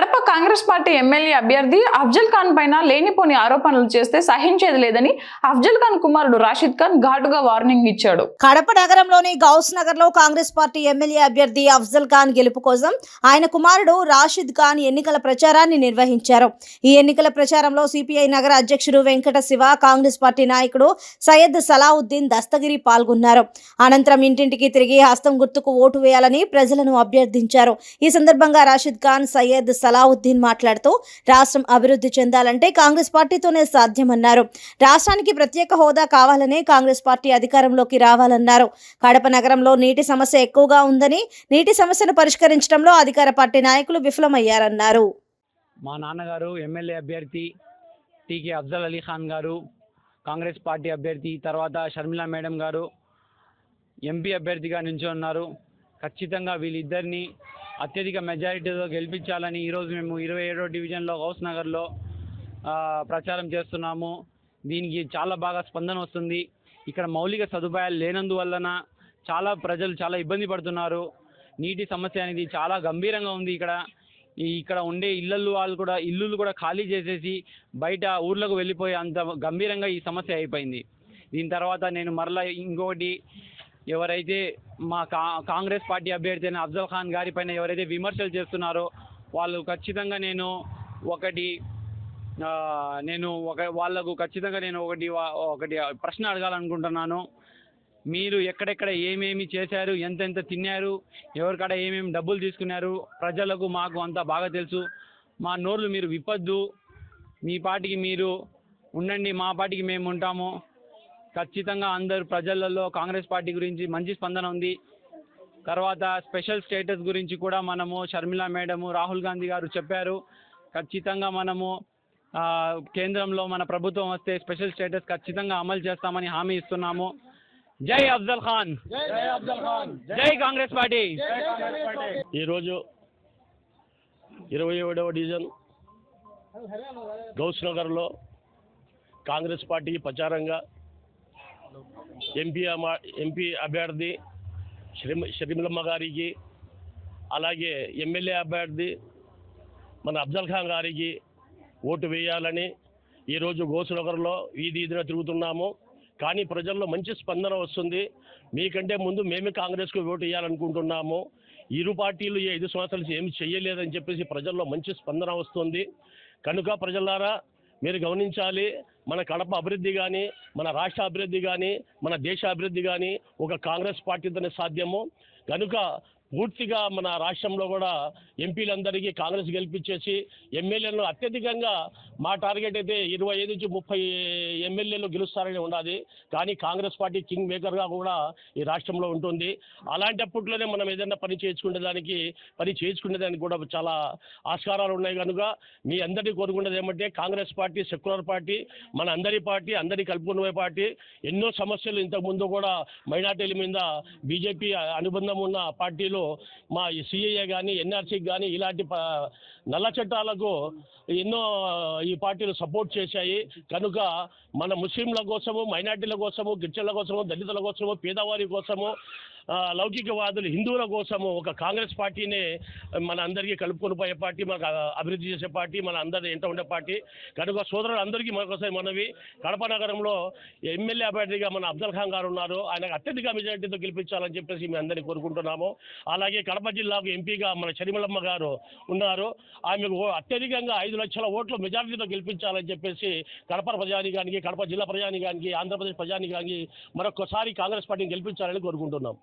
Kadapa Congress party MLA అభ్యర్థి అఫ్జల్ ఖాన్ పైన లేనిపోని ఆరోపణలు చేస్తే సహించేది లేదని అఫ్జల్ ఖాన్ కుమారుడు రాషిద్ ఖాన్ ఘాటుగా వార్నింగ్ ఇచ్చాడు. కడప నగరంలోని గౌస్ నగర్లో కాంగ్రెస్ పార్టీ ఎమ్మెల్యే అభ్యర్థి అఫ్జల్ ఖాన్ గెలుపు కోసం ఆయన కుమారుడు రాషిద్ ఖాన్ ఎన్నికల ప్రచారాన్ని నిర్వహించారు. ఈ ఎన్నికల ప్రచారంలో సిపిఐ నగర అధ్యక్షుడు వెంకట శివ కాంగ్రెస్ పార్టీ నాయకుడు సయ్యద్ సలావుద్దీన్ దస్తగిరి పాల్గొన్నారు. అనంతరం ఇంటింటికి తిరిగి హస్తం గుర్తుకు ఓటు వేయాలని ప్రజలను అభ్యర్థించారు. ఈ సందర్భంగా రాషిద్ ఖాన్ సయ్యద్ సలావుద్దీన్ మాట్లాడుతూ రాష్ట్రం అభివృద్ధి చెందాలంటే కాంగ్రెస్ పార్టీతోనే సాధ్యమన్నారు. రాష్ట్రానికి ప్రత్యేక హోదా కావాలనే కాంగ్రెస్ పార్టీ అధికారంలోకి రావాలన్నారు. కడప నగరంలో నీటి సమస్య ఎక్కువగా ఉందని నీటి సమస్యను పరిష్కరించడంలో అధికార పార్టీ నాయకులు విఫలమయ్యారన్నారు. మా నాన్నగారు ఎమ్మెల్యే అభ్యర్థి టీకే అఫ్జల్ అలీ ఖాన్ గారు కాంగ్రెస్ పార్టీ అభ్యర్థి తర్వాత షర్మిలా మేడం గారు ఎంపీ అభ్యర్థిగా నిల్చున్నారు ఖచ్చితంగా వీళ్ళిద్దరిని అత్యధిక మెజారిటీతో గెలిపించాలని ఈరోజు మేము ఇరవై ఏడో డివిజన్లో హౌస్ నగర్లో ప్రచారం చేస్తున్నాము. దీనికి చాలా బాగా స్పందన వస్తుంది. ఇక్కడ మౌలిక సదుపాయాలు లేనందువలన చాలా ప్రజలు చాలా ఇబ్బంది పడుతున్నారు. నీటి సమస్య అనేది చాలా గంభీరంగా ఉంది ఇక్కడ. ఇక్కడ ఉండే ఇళ్ళలు వాళ్ళు కూడా ఇల్లులు కూడా ఖాళీ చేసేసి బయట ఊర్లకు వెళ్ళిపోయి అంత గంభీరంగా ఈ సమస్య అయిపోయింది. దీని తర్వాత నేను మరలా ఇంకొకటి ఎవరైతే మా కా కాంగ్రెస్ పార్టీ అభ్యర్థి అయిన అఫ్జల్ ఖాన్ గారి పైన ఎవరైతే విమర్శలు చేస్తున్నారో వాళ్ళు ఖచ్చితంగా నేను ఒకటి నేను ఒక వాళ్ళకు ఖచ్చితంగా నేను ఒకటి ఒకటి ప్రశ్న అడగాలనుకుంటున్నాను. మీరు ఎక్కడెక్కడ ఏమేమి చేశారు ఎంతెంత తిన్నారు ఎవరికాడ ఏమేమి డబ్బులు తీసుకున్నారు ప్రజలకు మాకు అంతా బాగా తెలుసు. మా నోర్లు మీరు విప్పద్దు. మీ పాటికి మీరు ఉండండి మా పాటికి మేము ఉంటాము. ఖచ్చితంగా అందరు ప్రజలలో కాంగ్రెస్ పార్టీ గురించి మంచి స్పందన ఉంది. తర్వాత స్పెషల్ స్టేటస్ గురించి కూడా మనము షర్మిలా మేడము రాహుల్ గాంధీ గారు చెప్పారు. ఖచ్చితంగా మనము ఆ, కేంద్రంలో మన ప్రభుత్వం వస్తే స్పెషల్ స్టేటస్ ఖచ్చితంగా అమలు చేస్తామని హామీ ఇస్తున్నాము. జై అఫ్జల్ ఖాన్! జై అఫ్జల్ ఖాన్! జై కాంగ్రెస్ పార్టీ! ఈరోజు ఇరవై ఏడవ డివిజన్ గౌస్ నగర్లో కాంగ్రెస్ పార్టీ ప్రచారంగా ఎంపీ ఎంపీ అభ్యర్థి శ్రీమ షర్మిలమ్మ గారికి అలాగే ఎమ్మెల్యే అభ్యర్థి మన అఫ్జల్ ఖాన్ గారికి ఓటు వేయాలని ఈరోజు గోసునగర్లో వీధి వీధిన తిరుగుతున్నాము. కానీ ప్రజల్లో మంచి స్పందన వస్తుంది. మీకంటే ముందు మేమే కాంగ్రెస్కు ఓటు వేయాలనుకుంటున్నాము. ఇరు పార్టీలు ఈ ఐదు సంవత్సరాలు ఏమి చేయలేదని చెప్పేసి ప్రజల్లో మంచి స్పందన వస్తుంది. కనుక ప్రజలారా మీరు గమనించాలి మన కడప అభివృద్ధి కానీ మన రాష్ట్ర అభివృద్ధి కానీ మన దేశ అభివృద్ధి కానీ ఒక కాంగ్రెస్ పార్టీతోనే సాధ్యము. కనుక పూర్తిగా మన రాష్ట్రంలో కూడా ఎంపీలందరికీ కాంగ్రెస్ గెలిపించేసి ఎమ్మెల్యేలను అత్యధికంగా మా టార్గెట్ అయితే ఇరవై ఐదు నుంచి ముప్పై ఎమ్మెల్యేలు గెలుస్తారని ఉన్నది. కానీ కాంగ్రెస్ పార్టీ కింగ్ మేకర్గా కూడా ఈ రాష్ట్రంలో ఉంటుంది. అలాంటప్పట్లోనే మనం ఏదైనా పని చేసుకునే దానికి పని చేసుకునే దానికి కూడా చాలా ఆస్కారాలు ఉన్నాయి కనుక మీ అందరినీ కోరుకునేది ఏమంటే కాంగ్రెస్ పార్టీ సెక్యులర్ పార్టీ మన అందరి పార్టీ అందరి కలుపుకునే పార్టీ. ఎన్నో సమస్యలు ఇంతకు ముందు కూడా మైనార్టీల మీద బీజేపీ అనుబంధం ఉన్న పార్టీలు మా సిఏఏ కానీ ఎన్ఆర్సీ కానీ ఇలాంటి నల్ల చట్టాలకు ఎన్నో ఈ పార్టీలు సపోర్ట్ చేశాయి. కనుక మన ముస్లింల కోసము మైనార్టీల కోసము గిరిజనుల కోసము దళితుల కోసము పేదవారి కోసము లౌకికవాదులు హిందువుల కోసము ఒక కాంగ్రెస్ పార్టీనే మన అందరికీ కలుపుకొని పోయే పార్టీ మనకు అభివృద్ధి చేసే పార్టీ మన అందరి ఎంట ఉండే పార్టీ. కనుక సోదరులు అందరికీ మరొకసారి మనవి. కడప నగరంలో ఎమ్మెల్యే అభ్యర్థిగా మన అబ్దుల్ ఖాన్ గారు ఉన్నారు. ఆయనకు అత్యధిక మెజార్టీతో గెలిపించాలని చెప్పేసి మేము అందరినీ కోరుకుంటున్నాము. అలాగే కడప జిల్లాకు ఎంపీగా మన షరిమలమ్మ గారు ఉన్నారు. ఆమెకు ఓ- అత్యధికంగా ఐదు లక్షల ఓట్లు మెజార్టీతో గెలిపించాలని చెప్పేసి కడప ప్రజానికానికి కడప జిల్లా ప్రజానికానికి ఆంధ్రప్రదేశ్ ప్రజానికానికి మరొకసారి కాంగ్రెస్ పార్టీని గెలిపించాలని కోరుకుంటున్నాం.